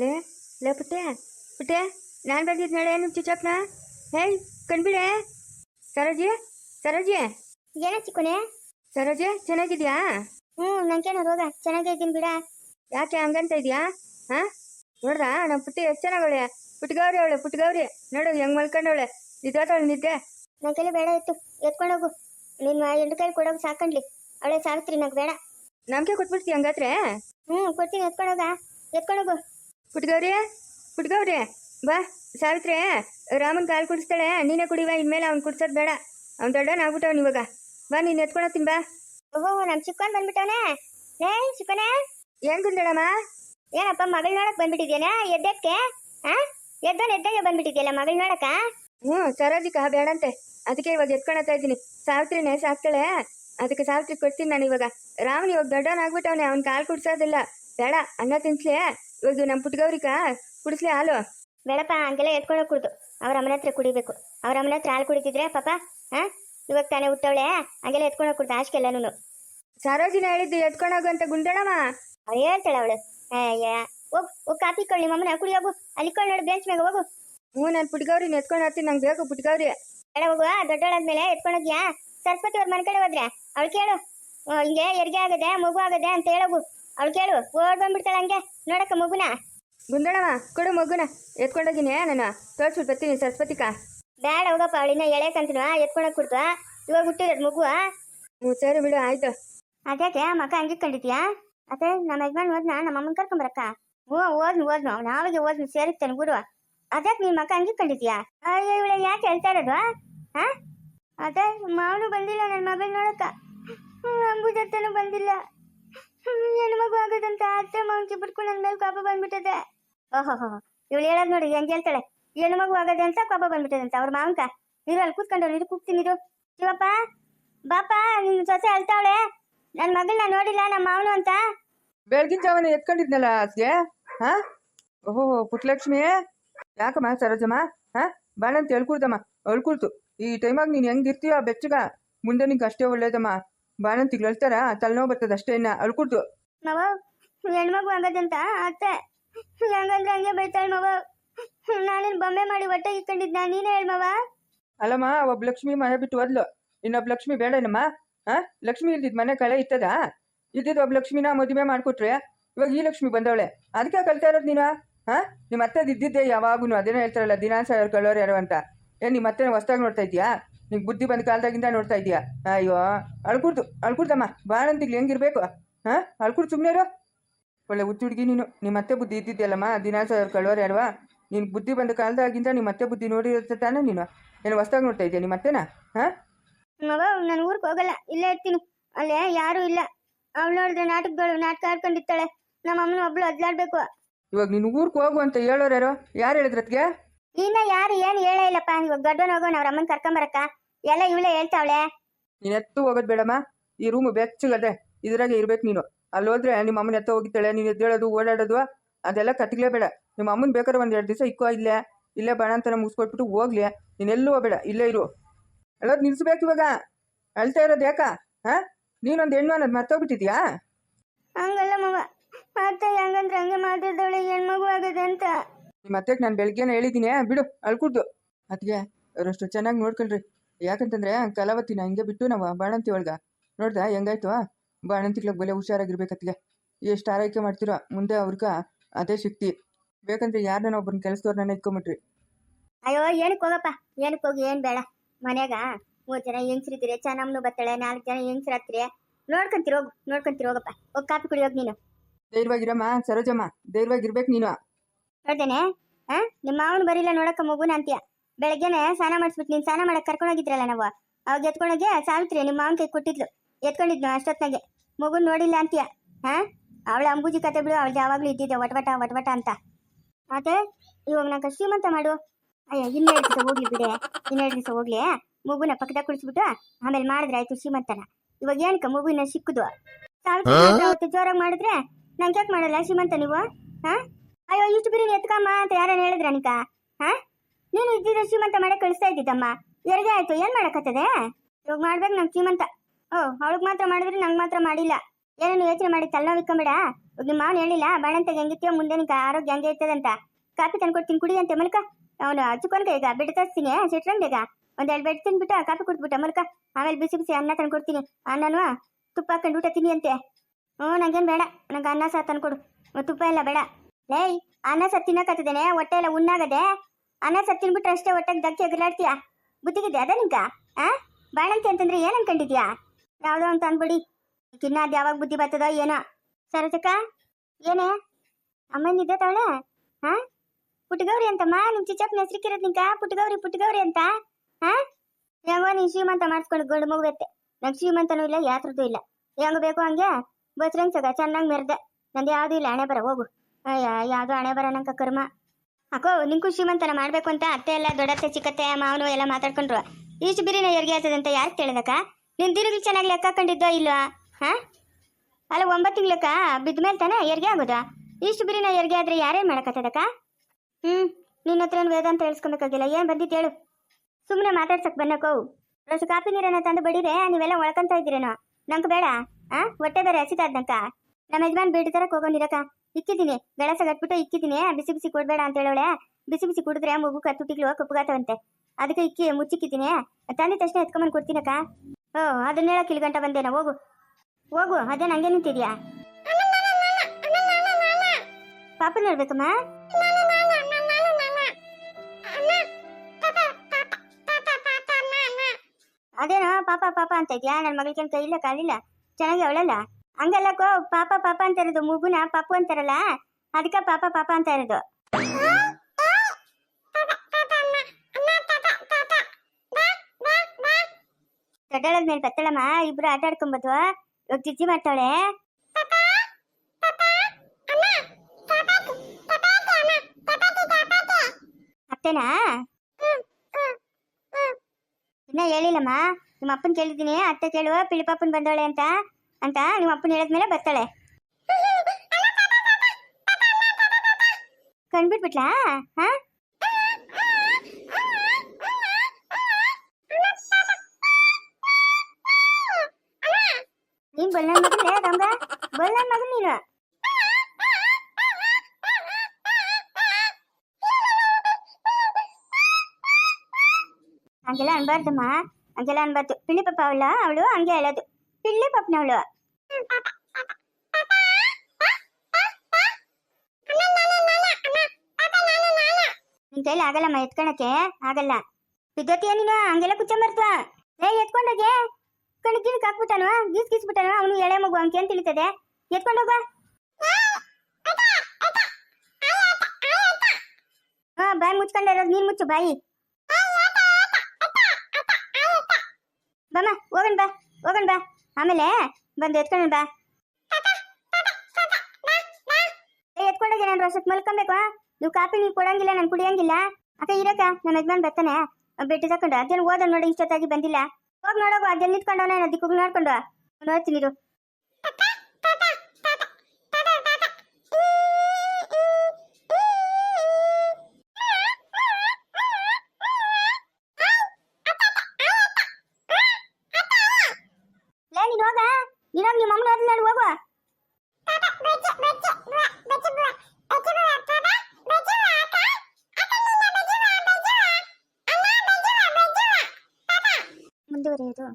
ಲೇ ಲೇ ಪುಟ್ಟೆ ಪುಟ್ಟೆ ನಾನು ಬಂದಿದ್ದು ನಾಳೆ ನಿಮ್ಮ ಚಿಚಪ್ಪನ ಹೇಯ್ ಕಣ್ಬಿಡೆ. ಸರೋಜಿ ಸರೋಜಿ. ಏನ ಚಿಕ್ಕನೆ ಸರೋಜಿ ಚೆನ್ನಾಗಿದ್ಯಾ? ಹ್ಞೂ ನಂಗೇನು ರೋಗ? ಚೆನ್ನಾಗಿದ್ದೀನಿ ಬಿಡ. ಯಾಕೆ ಹಂಗಂತ ಇದೆಯಾ? ಹಾಂ? ನೋಡ್ರಾ ನಮ್ಮ ಪುಟ್ಟಿ ಎಷ್ಟು ಚೆನ್ನಾಗವಳೆ. ಪುಟ್ಟಗೌರಿ ಅವಳೆ ಪುಟ್ಟಗೌರಿ ನೋಡು ಹೆಂಗ್ ಮಲ್ಕೊಂಡವಳೆ. ನಿದ್ದೋತಾಳೆ ನಿದ್ದೆ. ನನ್ನ ಕೈಲಿ ಬೇಡ ಇತ್ತು. ಎತ್ಕೊಂಡೋಗು ನಿನ್ನ ಎಂಟು ಕೈಲಿ ಕೊಡೋಗು ಸಾಕಂಡ್ಲಿ. ಅವಳೆ ಸಾವಿತ್ರಿ ನಂಗೆ ಬೇಡ. ನಮ್ಗೆ ಕೊಟ್ಬಿಡ್ತೀಯ ಹಂಗಾದ್ರೆ? ಹ್ಞೂ ಕೊಡ್ತೀನಿ ಎತ್ಕೊಂಡೋಗ ಎತ್ಕೊಂಡೋಗು ಪುಟ್ಟಗೌರಿ ಪುಟ್ಟಗೌರಿ ಬಾ ಸಾವಿತ್ರಿ ರಾಮನ್ ಕಾಲು ಕುಡಿಸ್ತಾಳೆ. ನೀನೇ ಕುಡಿವ ಇನ್ಮೇಲೆ ಅವ್ನು ಕುಡ್ಸೋದು ಬೇಡ. ಅವ್ನು ದೊಡ್ಡವನಾಗ್ಬಿಟ್ಟವ್ನು ಇವಾಗ. ಬಾ ನೀನು ಎತ್ಕೊಳತ್ತೀನಿ ಬಾ. ಓಹೋ ನಮ್ಮ ಚಿಕ್ಕನ್ ಬಂದ್ಬಿಟ್ಟವನೆ. ಲೇ ಚಿಕ್ಕನೆ. ಏನ್ ಗುಂದಳಮ್ಮ ಏನಪ್ಪ ಮಗಳ್ ನೋಡಕ್ ಬಂದ್ಬಿಟ್ಟಿದ್ಯಾನ? ಎದ್ದಕ್ಕೆ? ಹಾ ಎದ್ದನ್ ಎದ್ದಂಗೆ ಬಂದ್ಬಿಟ್ಟಿದ್ಯಲ್ಲ ಮಗಳ್ ನೋಡಕ ಹ್ಞೂ ಸರೋಜಿಕ ಬೇಡಂತೆ. ಅದಕ್ಕೆ ಇವಾಗ ಎತ್ಕೊಳತ್ತಾ ಇದ್ದೀನಿ. ಸಾವಿತ್ರಿನೇ ಸಾಕ್ತಾಳೆ. ಅದಕ್ಕೆ ಸಾವಿತ್ರಿ ಕೊಡ್ತೀನಿ ನಾನು ಇವಾಗ. ರಾಮನ್ ಇವಾಗ ದೊಡ್ಡವನಾಗ್ಬಿಟ್ಟವನೆ ಅವ್ನ ಕಾಲು ಕುಡ್ಸೋದಿಲ್ಲ. ಬೇಡ ಅನ್ನ ತಿನ್ಸ್ಲಿ. ಇವಾಗ ನಮ್ಮ ಪುಟ್ಟಗೌರಿಕ ಕುಡಿಸ್ಲಿ ಹಾಲು? ಬೇಡಪ್ಪ ಹಂಗೆಲ್ಲ ಎತ್ಕೊಂಡೋಗಿ ಕುಡ್ದು. ಅವ್ರ ಅಮ್ಮನ ಹತ್ರ ಕುಡಿಬೇಕು. ಅವ್ರ ಅಮ್ಮನ ಹತ್ರ ಹಾಲು ಕುಡಿತಿದ್ರೆ ಪಾಪ ಹಾ ಇವಾಗ ತಾನೇ ಹುಟ್ಟವಳೆ ಹಂಗೆಲ್ಲ ಎತ್ಕೊಂಡೋಗಿ ಕುಡ್ದು ಆಶ್ಕೆಲ್ಲನೂ ಸರೋಜಿನ ಹೇಳಿದ್ದು ಎತ್ಕೊಂಡೋಗು ಅಂತ ಗುಂಡಳಮ್ಮ ಅವಳು ಹೇಳ್ತಾಳೆ ಅವಳು. ಹೋಗ್ ಹೋಗ್ ಕಾಫಿ ಕೊಳ್ಳಿ ಮಮ್ಮನ ಕುಡಿ ಹೋಗು. ಅಲ್ಲಿ ನೋಡು ಬೆಂಚ್ ಮ್ಯಾಗ ಹೋಗು. ಹ್ಞೂ ನಾನು ಪುಟ್ಟಗೌರಿನ ಎತ್ಕೊಂಡು ಹೋಗ್ತೀನಿ ನಂಗೆ ಬೇಕು ಪುಟ್ಟಗೌರಿ ಬೇಡ ಹೋಗುವ ದೊಡ್ಡವಳಾದ್ಮೇಲೆ ಎತ್ಕೊಂಡೋಗ್ಯಾ ಸರಸ್ವತಿ ಅವ್ರ ಮನೆ ಕಡೆ ಹೋದ್ರೆ ಅವಳು ಕೇಳು. ಹಂಗೆ ಹಿಂಗೆ ಹೆರಿಗೆ ಆಗದೆ ಮಗು ಆಗದೆ ಅಂತ ಹೇಳೋಗು. ಅವಳು ಕೇಳು ಓಡ್ ಬಂದ್ಬಿಡ್ತಾಳೆ ಹಂಗೆ. ನೋಡಕ್ಕ ಮಗುನ. ಗುಂಡಳಮ್ಮ ಕೊಡು ಮಗುನ. ಎತ್ಕೊಂಡೋಗಿನಿ ನಾನು ತೋರ್ಸ್ಬಿಟ್ಟು ಬರ್ತೀನಿ ಸರಸ್ವತಿಕ. ಬೇಡ ಹೋಗಪ್ಪ ಅವಳಿನ ಎಳೆ ಅಂತೀನವಾ ಎತ್ಕೊಂಡೋಗಿ ಕೊಡ್ತು ಇವಾಗ ಹುಟ್ಟಿರೋದು ಮಗು ಹ್ಞೂ ಸರಿ ಬಿಡು ಆಯ್ತು. ಅದಕ್ಕೆ ಮಗ ಹಂಗೆ ಕಂಡಿದ್ಯಾ? ಅದೇ ನಮ್ಮ ಯಜಮಾನ್ ಹೋದ್ನ ನಮ್ಮ ಅಮ್ಮನ ಕರ್ಕೊಂಬರಕ್ಕ ಹ್ಞೂ ಓದ್ನು ಓದ್ನು ಅವ್ನು ನಾವಿಗೆ ಓದ್ನು ಸೇರಿರ್ತಾನೆ ಗುರು. ಅದಕ್ಕೆ ನಿನ್ ಮಗ ಹಂಗೆ ಕಂಡಿದ್ಯಾ? ಅಯ್ಯೋ ಇವಳು ಯಾಕೆ ಹೇಳ್ತಾ ಇರೋದು ಹಾ ಅದೇ ಮಾವನು ಬಂದಿಲ್ಲ ನನ್ನ ಮೊಬೈಲ್ ನೋಡಕ್ಕ. ಅಂಬು ಜೊತೆನೂ ಬಂದಿಲ್ಲ. ಅತ್ತೆ ಬಿಟ್ಕೊಂಡು ನನ್ ನನ್ನ ಮೇಲೆ ಕೋಪ ಬಂದ್ಬಿಟ್ಟದೆ. ಓಹೋ ಇವಳು ಹೇಳೋದು ನೋಡಿ ಹೆಂಗ್ ಹೇಳ್ತಾಳೆ? ಹೆಣ್ಣು ಮಗು ಆಗದೆ ಅಂತ ಕೋಪ ಬಂದ್ಬಿಟ್ಟದಂತ ಅವ್ರ ಮಾವಂಕ? ನೀರು ಅಲ್ಲಿ ಕೂತ್ಕೊಂಡವ್ರು ಇದು ಕೂಗ್ತೀನಿ ಇದು ಶಿವಪ್ಪ ಬಾಪ ನಿನ್ನ ಸೊಸೆ ಅಳ್ತಾವಳೆ. ನನ್ನ ಮಗಳನ್ನ ನೋಡಿಲ್ಲ ನಮ್ಮ ಮಾವನು ಅಂತ. ಬೆಳಗಿನ ಜಾವನ ಎತ್ಕೊಂಡಿದ್ನಲ್ಲ ಅಸ್ಗೆ? ಹಾ? ಓಹೋ ಪುಟ್ಟಲಕ್ಷ್ಮಿ ಯಾಕಮ್ಮ ಸರೋಜಮ್ಮ? ಹಾ? ಬಾಣಂತ ಹೇಳ್ಕೊಡ್ದಮ್ಮ ಅಳ್ಕೊಳ್ತು ಈ ಟೈಮಾಗ ನೀನು ಹೆಂಗಿರ್ತೀಯ ಬೆಚ್ಚಗ? ಮುಂದೆ ನಿಂಗೆ ಅಷ್ಟೇ ಒಳ್ಳೇದಮ್ಮ. ಬಾಣಂತಿಗೆ ಅಳ್ತಾರ ತಲೆನೋವು ಬರ್ತದ ಅಷ್ಟೇ ಇನ್ನ ಅಳ್ಕೊಡ್ತು ಹೆಣ್ಮಗು ಆಗದಂತ ಅತ್ತೆ. ಹಂಗಂದ್ರೆ ಹಂಗೆ ಬೈತಾಳೆ ಮವ ನಾನೇನು ಬೊಮ್ಮೆ ಮಾಡಿ ಹೊಟ್ಟೆ ಇಕ್ಕೊಂಡಿದ್ನ? ನೀನೇ ಹೇಳ್ಮವ ಅಲ್ಲಮ್ಮ, ಒಬ್ಬ ಲಕ್ಷ್ಮಿ ಮನೆ ಬಿಟ್ಟು ಹೋದ್ಲು. ಇನ್ನೊಬ್ಬ ಲಕ್ಷ್ಮಿ ಬೇಡನಮ್ಮ. ಹಾ ಲಕ್ಷ್ಮಿ ಇಲ್ದಿದ್ ಮನೆ ಕಳೆ ಇತ್ತದ? ಇದ್ದಿದ್ದು ಒಬ್ಬ ಲಕ್ಷ್ಮಿನ ಮದುವೆ ಮಾಡ್ಕೊಟ್ರೆ ಇವಾಗ ಈ ಲಕ್ಷ್ಮಿ ಬಂದವಳೆ. ಅದಕ್ಕೆ ಕಲ್ತಾ ಇರೋದು ನೀನು? ಹಾ ಅತ್ತೆದು ಇದ್ದಿದ್ದೆ ಯಾವಾಗೂ ಅದೇನೋ ಹೇಳ್ತಾರಲ್ಲ ದಿನ ಸಾವಿರ ಕಳ್ಳೋರು ಯಾರು ಅಂತ. ಏ ನಿಮ್ಮ ಅತ್ತೆ ಹೊಸ್ದಾಗಿ ನೋಡ್ತಾ ಇದೀಯಾ ನಿಂಗೆ ಬುದ್ಧಿ ಬಂದ ಕಾಲದಾಗಿಂದ ನೋಡ್ತಾ ಇದೀಯಾ ಅಯ್ಯೋ, ಅಳ್ಕುಡ್ದು, ಅಳ್ಕುಡ್ದಮ್ಮ. ಬಾಳಂತಿಗ್ಲಿ ಹೆಂಗಿರ್ಬೇಕು? ಹಾ ಅಳ್ಕುಡ್ ಸುಮ್ಮನೆ ಇರು. ಒಳ್ಳೆ ಹುಚ್ಚು ಹುಡುಗಿ ನೀನು. ನಿಮ್ಮ ಅತ್ತೆ ಬುದ್ಧಿ ಇದ್ದಿದ್ದೆಯಲ್ಲಮ್ಮ ದಿನ ಸಾವಿರ ಕಳ್ಳೋರು ಯಾರವಾ? ನಿನ್ ಬುದ್ಧಿ ಬಂದ ಕಾಲದಾಗಿಂದ ನಿಮ್ಮ ಅತ್ತೆ ಬುದ್ಧಿ ನೋಡಿರುತ್ತೆ ತಾನೇ ನೀನು? ಏನು ಹೊಸ್ದಾಗಿ ನೋಡ್ತಾ ಇದೆಯಾ ನಿಮ್ಮ ಅತ್ತೆನಾ ಹಾ? ಮವ ನಾನು ಊರಿಗೆ ಹೋಗಲ್ಲ. ಇಲ್ಲೇ ಇರ್ತೀನಿ. ಅಲ್ಲೇ ಯಾರು ಇಲ್ಲ. ಅವಳು ನೋಡಿದ್ರೆ ನಾಟಕಗಳು ನಾಟಕ ಆಡ್ಕೊಂಡಿರ್ತಾಳೆ. ನಮ್ಮ ಅಮ್ಮನ ಒಬ್ಳು ಅದ್ಲಾಡ್ಬೇಕು. ಇವಾಗ ನೀನು ಊರಿಗೆ ಹೋಗು ಅಂತ ಹೇಳೋರು ಯಾರು? ಯಾರು ಹೇಳಿದ್ರತ್ಗೆ ಇನ್ನ ಯಾರು ಏನು ಹೇಳೇ ಇಲ್ಲಪ್ಪ. ಇವಾಗ ಗಡ್ಡನ ಹೋಗೋಣ ಅವ್ರ ಅಮ್ಮನ ಕರ್ಕೊಂಬರಕ್ಕ ಎಲ್ಲ ಇವಳೇ ಹೇಳ್ತಾವಳೆ. ನೀನು ಎತ್ತು ಹೋಗೋದು ಬೇಡಮ್ಮ. ಈ ರೂಮ್ ಬೆಚ್ಚಗದೆ ಇದ್ರಾಗೆ ಇರ್ಬೇಕು ನೀನು. ಅಲ್ಲಿ ಹೋದ್ರೆ ನಿಮ್ಮ ಅಮ್ಮನ ಎತ್ತ ಹೋಗಿತ್ತಾಳೆ ನೀನು ಎದ್ದೇಳೋದು ಓಡಾಡೋದು ಅದೆಲ್ಲ ಕತ್ತಿಗಲೇ ಬೇಡ. ನಿಮ್ಮ ಅಮ್ಮನ ಬೇಕಾದ್ರೆ ಒಂದು ಎರಡು ದಿವಸ ಇಕ್ಕೋ ಇಲ್ಲೇ ಇಲ್ಲೇ ಬೇಡ ಅಂತ ನಮ್ಗೆ ಮುಗಿಸ್ಕೊಟ್ಬಿಟ್ಟು ಹೋಗ್ಲಿ. ನೀನೆಲ್ಲೂ ಹೋಗ್ಬೇಡ ಇಲ್ಲೇ ಇರು. ಅಲ್ಲೋದು ನಿಲ್ಸ್ಬೇಕು ಇವಾಗ. ಅಳ್ತಾ ಇರೋದು ಯಾಕ? ಹಾಂ? ನೀನೊಂದು ಹೆಣ್ಣು ಅನ್ನೋದು ಮರ್ತೋಗ್ಬಿಟ್ಟಿದ್ಯಾ? ಹಂಗಲ್ಲ ಮವ. ಮತ್ತೆ ಹೆಂಗಂದ್ರೆ ಹಂಗೆ ಮಾತಾಡ್ದವಳೆ ಹೆಣ್ಮಗು ಆಗದೆ ಅಂತ. ನಿಮ್ಮ ಅತ್ತೆಗೆ ನಾನು ಬೆಳಗ್ಗೆನೇ ಹೇಳಿದ್ದೀನಿ ಬಿಡು ಅಳ್ಕೂಡ್ದು ಅದಕ್ಕೆ ಅವರಷ್ಟು ಚೆನ್ನಾಗಿ ನೋಡ್ಕೊಳ್ರಿ. ಯಾಕಂತಂದ್ರೆ ಕಲಾವತಿನ ಹಿಂಗೆ ಬಿಟ್ಟು ನಾವು ಬಾಣಂತಿ ಒಳಗ. ನೋಡ್ದ ಹೆಂಗಾಯ್ತು? ಬಾಣಂತಿಗ್ಲಾಗ ಬಲೆ ಹುಷಾರಾಗಿರ್ಬೇಕತ್ತಿಗೆ. ಎಷ್ಟು ಆರೈಕೆ ಮಾಡ್ತೀರೋ ಮುಂದೆ ಅವ್ರಿಗೆ ಅದೇ ಶಕ್ತಿ. ಬೇಕಂದ್ರೆ ಯಾರನ್ನ ಒಬ್ಬರನ್ನ ಕೆಲಸದವ್ರನ್ನ ಇಟ್ಕೊಂಬಿಟ್ರಿ. ಅಯ್ಯೋ ಏನಕ್ಕೆ ಹೋಗಪ್ಪ? ಏನಕ್ಕೆ ಹೋಗಿ ಏನು ಬೇಡ. ಮನ್ಯಾಗ ಮೂರು ಜನ ಹೆಂಗ್ಸ್ರಿದ್ದೀರಿ ಚೆನ್ನಮ್ಮನು ಬರ್ತಾಳೆ ನಾಲ್ಕು ಜನ ಹೆಂಗ್ಸ್ರು ಹತ್ತಿರಿ? ನೋಡ್ಕೊಂತೀರಿ ಹೋಗು ನೋಡ್ಕೊಂತೀರಿ ಹೋಗಪ್ಪ. ಹೋಗಿ ಕಾಪಿ ಕುಡಿ ಹೋಗಿ ನೀನು. ಧೈರ್ಯವಾಗಿರಮ್ಮ ಸರೋಜಮ್ಮ ಧೈರ್ಯವಾಗಿರ್ಬೇಕು ನೀನು. ನೋಡ್ದೇನೆ ಹಾ ನಿಮ್ಮ ಮಾವನ ಬರೀಲ್ಲ ನೋಡಕ್ಕ ಮಗುನ ಅಂತೀಯ. ಬೆಳಗ್ಗೆನೆ ಸ್ನಾನ ಮಾಡಿಸ್ಬಿಟ್ಟು ನೀನು ಸ್ನಾನ ಮಾಡಕ್ಕೆ ಕರ್ಕೊಂಡೋಗಿದ್ರಲ್ಲ ನಾವು? ಅವಾಗ ಎತ್ಕೊಂಡೋಗಿ ಸಾವಿತ್ರಿ ನಿಮ್ಮ ಮಾವನ ಕೈ ಕೊಟ್ಟಿದ್ಲು. ಎತ್ಕೊಂಡಿದ್ನು ಅಷ್ಟೊತ್ನಾಗೆ. ಮಗುನ್ ನೋಡಿಲ್ಲ ಅಂತೀಯ. ಹಾ? ಅವಳ ಅಂಬೂಜಿ ಕತೆ ಬಿಡು ಅವಳು ಯಾವಾಗಲೂ ಇದ್ದಿದ್ದೆ ವಟವಟ ವಟವಟ ಅಂತ. ಮತ್ತೆ ಇವಾಗ ನಂಗೆ ಶ್ರೀಮಂತ ಮಾಡು. ಅಯ್ಯ ಇನ್ನೆರಡು ದಿವಸ ಹೋಗ್ಲಿ ಬಿಡೆ. ಇನ್ನೆರಡು ದಿವಸ ಹೋಗ್ಲಿ ಮಗುನ ಪಕ್ಕದಾಗ ಕುಡಿಸ್ಬಿಟ್ಟು ಆಮೇಲೆ ಮಾಡಿದ್ರೆ ಆಯ್ತು ಶ್ರೀಮಂತನ ಇವಾಗ ಏನಕ್ಕ ಮಗುವಿನ ಸಿಕ್ಕುದು? ಅವತ್ತು ಜೋರಾಗಿ ಮಾಡಿದ್ರೆ ನಂಗೆ ಯಾಕೆ ಮಾಡಲ್ಲ ಶ್ರೀಮಂತ ನೀವು? ಹಾ? ಅಯ್ಯೋ ಇಷ್ಟು ಬಿರಿ ಎತ್ಕಮ್ಮ ಅಂತ ಯಾರನ್ನ ಹೇಳಿದ್ರ ಅನಿಕ ಹಾ? ನೀನು ಇದ್ದಿದ್ರೆ ಶ್ರೀಮಂತ ಮಾಡಕ್ ಕಳಿಸ್ತಾ ಇದ್ದಿದ್ದಮ್ಮ. ಎರಡೇ ಆಯ್ತು ಏನ್ ಮಾಡಕತ್ತದೆ ಇವಾಗ ಮಾಡ್ಬೇಕು ನಂಗೆ ಶ್ರೀಮಂತ. ಓ, ಅವಳಿಗೆ ಮಾತ್ರ ಮಾಡಿದ್ರೆ ನಂಗೆ ಮಾತ್ರ ಮಾಡಿಲ್ಲ. ಏನೇನು ಯೋಚನೆ ಮಾಡಿ ತಲೆನೋವು ಇಕ್ಕೊಂಬೇಡ. ನಿಮ್ಮ ಮಾವನ್ ಹೇಳಿಲ್ಲ ಬಾಣಂತ ಹೆಂಗಿತ್ತೀಯೋ ಮುಂದೆ ನಿಂಗೆ ಆರೋಗ್ಯ ಹಂಗೆ ಇರ್ತದಂತ. ಕಾಫಿ ತಂದ್ಕೊಡ್ತೀನಿ ಕುಡಿ ಅಂತ ಮಲ್ಕ. ಅವನು ಹಚ್ಕೊನ್ಕ ಈಗ ಬಿಡ ತರಿಸ್ತೀನಿ ಈಗ. ಒಂದ್ ಎರಡು ಬೆಡ್ ತಿನ್ಬಿಟ್ಟು ಕಾಫಿ ಕುಡ್ಬಿಟ್ಟ ಮಲ್ಕ. ಆಮೇಲೆ ಬಿಸಿ ಬಿಸಿ ಅನ್ನ ತಂದ್ಕೊಡ್ತೀನಿ. ಅನ್ನನು ತುಪ್ಪ ಹಾಕೊಂಡು ಊಟ ತಿನ್ನಿ ಅಂತೆ. ಹ್ಞೂ, ನಂಗೇನು ಬೇಡ. ನಂಗೆ ಅನ್ನ ಸಹ ತಂದ್ಕೊಡು. ತುಪ್ಪ ಎಲ್ಲ ಬೇಡ. ಲೇಯ್ ಅನ್ನ ಸಹ ತಿನ್ನಕತ್ತಿದ್ದೇನೆ ಹೊಟ್ಟೆ ಎಲ್ಲ ಉಣ್ಣಾಗದೆ? ಅನ್ನ ಸಹ ತಿನ್ಬಿಟ್ರೆ ಅಷ್ಟೇ ಹೊಟ್ಟೆಗೆ ದಕ್ಕಿ ಎಗರಾಡ್ತೀಯ ಬುದ್ಧಿಗಿದೆ ಅದ ನಿಂಕ ಆ? ಬಾಣಂತಿ ಅಂತಂದ್ರೆ ಏನ್ ಅನ್ಕೊಂಡಿದ್ಯಾ? ಯಾವ್ದೋ ಅಂತ ಅನ್ಬಿಡಿ. ಅದ್ ಯಾವಾಗ ಬುದ್ಧಿ ಬರ್ತದೋ ಏನೋ. ಸರಸಕ್ಕ ಏನೇ? ಅಮ್ಮನಿದ್ದ ತಾಳೆ? ಹಾ? ಪುಟ್ಟಗೌರಿ ಅಂತಮ್ಮ? ನಿಮ್ ಚಿಚ್ಚಪ್ಪನ ಹೆಸರಿಕ್ಕಿರೋದ್ ನಿಂಕ? ಪುಟ್ಟಗೌರಿ ಪುಟ್ಟಗೌರಿ ಅಂತ? ಹಾ? ಹೆಂಗೋ ನೀನ್ ಶ್ರೀಮಂತ ಮಾಡಿಸ್ಕೊಂಡು ಗಂಡು ಮಗುವೆತ್ತೆ ನಂಗೆ ಶ್ರೀಮಂತನೂ ಇಲ್ಲ ಯಾತ್ರದ್ದು ಇಲ್ಲ. ಹೆಂಗ್ ಬೇಕು ಹಂಗೆ? ಬಸ್ರಂಗ್ ಸಗ, ಚೆನ್ನಾಗಿ ಮೆರ್ದೆ. ನಂದು ಯಾವ್ದು ಇಲ್ಲ, ಹಣೆ ಬರ, ಹೋಗು. ಯಾವ್ದು ಹಣೆ ಬರ ನಂಕ ಕರ್ಮ ಅಕ್ಕೋ ನಿಂಕು ಶ್ರೀಮಂತನ ಮಾಡ್ಬೇಕು ಅಂತ ಅತ್ತೆ ಎಲ್ಲ, ದೊಡ್ಡತ್ತೆ, ಚಿಕ್ಕತ್ತೆ, ಮಾವನು ಎಲ್ಲ ಮಾತಾಡ್ಕೊಂಡ್ರು. ಇಷ್ಟು ಬಿರಿನ ಎರಿಗೆ ಆಗ್ತದೆ ಅಂತ ಯಾರು ಕೇಳಿದಕ್ಕ? ನಿನ್ ತಿರುಗಿ ಚೆನ್ನಾಗಿ ಲೆಕ್ಕ ಕಂಡಿದ್ದೋ ಇಲ್ವಾ? ಹಾ? ಅಲ್ಲ, ಒಂಬತ್ತು ತಿಂಗ್ಳಕ್ಕ? ಬಿದ್ದ ಮೇಲೆ ತಾನೇ ಹೆರಿಗೆ ಆಗೋದಾ? ಇಷ್ಟು ಬಿರಿನ ಹೆರಿಗೆ ಆದ್ರೆ ಯಾರೇ ಮಾಡಕತ್ತದಕ್ಕ? ಹ್ಮ್, ನಿನ್ನ ಹತ್ರ ವೇದಾಂತ ಹೇಳ್ಸ್ಕೊಬೇಕಾಗಿಲ್ಲ. ಏನ್ ಬಂದಿ ಹೇಳು. ಸುಮ್ಮನೆ ಮಾತಾಡ್ಸಕ್ ಬನ್ನಕೋ ರಸ ಕಾಪಿ ನೀರನ್ನ ತಂದು ಬಡಿದೆ ನೀವೆಲ್ಲ ಒಳ್ಕಂತ ಇದ್ದೀರೇನೋ? ನಂಗೆ ಬೇಡ. ಆ, ಹೊಟ್ಟೆ ಬೇರೆ ಹಸಿತಾದ್ನಕ್ಕ. ನಮ್ಮ ಯಜಮಾನ್ ಬೇಡ ತರಕ್ಕೆ ಹೋಗೋನಿರಕ್ಕ ಇಕ್ಕಿದ್ದೀನಿ. ಗಳಸ ಕಟ್ಬಿಟ್ಟು ಇಕ್ಕಿದ್ದೀನಿ. ಬಿಸಿ ಬಿಸಿ ಕೊಡ್ಬೇಡ ಅಂತ ಹೇಳೋಳೆ. ಬಿಸಿ ಬಿಸಿ ಕುಡಿದ್ರೆ ಮಗು ಕತ್ತುಟಿಗ್ಲು ಕಪ್ಪುಗಾತವಂತೆ. ಅದಕ್ಕೆ ಇಕ್ಕಿ ಮುಚ್ಚಿಕ್ಕಿದ್ದೀನಿ. ತಂದೆ ತಕ್ಷಣ ಎತ್ಕೊಂಬಂದು ಕೊಡ್ತೀನಕ್ಕ. ಓ, ಅದನ್ನ ಹೇಳಕ್ ಇಲ್ಲಿ ಗಂಟ ಬಂದೇನ, ಹೋಗು. ಹೋಗು ಅದೇ ನಂಗೆ ನಿಂತಿದ್ಯಾ? ಪಾಪ ನೋಡ್ಬೇಕಮ್ಮ ಅದೇನೋ, ಪಾಪ ಪಾಪ ಅಂತ ಇದ್ಯಾ? ನನ್ನ ಮಗಳಿಗೆ ಕೈ ಇಲ್ಲ ಕಾಲಿಲ್ಲ ಚೆನ್ನಾಗಿ ಅವಳಲ್ಲ? ಹಂಗಲ್ಲಕ್ಕೋ ಪಾಪ ಪಾಪ ಅಂತ ಇರೋದು, ಮಗುನ ಪಾಪು ಅಂತಾರಲ್ಲ? ಅದಕ್ಕೆ ಪಾಪ ಪಾಪ ಅಂತ ಇರೋದು. ದೊಡ್ಡಳದ ಮೇಲೆ ಬತ್ತಳಮ್ಮ ಇಬ್ರು ಆಟ ಆಡ್ಕೊಂಬತ್ತು ಇವಾಗ ಜಿಜ್ಜಿ ಮಾಡ್ತಾಳೆ ಅತ್ತೆನಾ ಇನ್ನ ಹೇಳಿಲ್ಲಮ್ಮ ನಿಮ್ಮ ಅಪ್ಪನ್ ಕೇಳಿದ್ದೀನಿ ಅತ್ತೆ ಕೇಳುವ ಪಿಳಿಪಾಪನ್ ಬಂದವಳೆ ಅಂತ ಅಂತ ನಿಮ್ಮ ಅಪ್ಪನ ಹೇಳಿದ್ಮೇಲೆ ಬರ್ತಾಳೆ ಕಂಡ್ಬಿಟ್ಬಿಟ್ಲಾ ಹಾ ನೀನ್ ಬಲ್ಲನ್ ಮಗನ್ ರಂಗ ಬಲ್ಲನ್ ಮಗನ್ ನೀನು? ಹಂಗೆಲ್ಲ ಅನ್ಬಾರ್ದಮ್ಮ, ಹಂಗೆಲ್ಲ ಅನ್ಬಾರ್ದು. ಪಿಳ್ಳಿ ಪಾಪ ಅವಳ, ಅವಳು ಹಂಗೆ ಹೇಳೋದು. ಪಿಳ್ಳಿ ಪಾಪನವಳು. ನಿನ್ ಕೈಲಿ ಆಗಲ್ಲಮ್ಮ ಎತ್ಕೊಳಕ್ಕೆ, ಆಗಲ್ಲ. ಬಿದ್ದತಿಯ ನೀನು? ಹಂಗೆಲ್ಲ ಕುಚ್ಚಂಬರ್ತವ ಏ, ಎತ್ಕೊಂಡೋಗೆ. ಕಣಕ್ಕಿನ ಹಾಕ್ಬಿಟ್ಟಾನು ಗೀಸ್ ಗೀಸ್ಬಿಟ್ಟಾನು, ಅವನು ಎಳೆ ಮಗು ಅಂಕೆ ಅಂತ ತಿಳಿತದೆ. ಎತ್ಕೊಂಡೋಗ ಹಾ, ಬಾಯಿ ಮುಚ್ಕೊಂಡಿರೋದು ನೀನ್ ಮುಚ್ಚು ಬಾಯಿ. ಬಮ್ಮ, ಹೋಗಣ ಬಾ ಹೋಗಣ ಬಾ. ಆಮೇಲೆ ಬಂದು ಎತ್ಕೊಂಡನ್ ಬಾ. ಎತ್ಕೊಂಡೋಗಿ ನಾನು ವರ್ಷಕ್ಕೆ ಮಲ್ಕೊಬೇಕು ನೀವು ಕಾಫಿ ನೀವು ಕೊಡಂಗಿಲ್ಲ, ನಾನು ಕುಡಿಯಂಗಿಲ್ಲ. ಅಕ್ಕ, ಇರಕ್ಕ ನಮ್ಮ ಯಜಮಾನ್ ಬರ್ತಾನೆ. ಭೇಟಿ ತಕೊಂಡು ಅದೇನು ಓದ ನೋಡಿ, ಇಷ್ಟೊತ್ತಾಗಿ ಬಂದಿಲ್ಲ. ಹೋಗಿ ನೋಡೋಗು ಅದೇನು ನಿಂತ್ಕೊಂಡವನ ದಿಕ್ಕಿಗೆ ನೋಡ್ಕೊಂಡು ನೋಡ್ತೀನಿ ಲೇ ನೀನು ನಿಮ್ಮ ಅಮ್ಮನ ಹೋಗು ಮುಂದುವರಿಯೋದು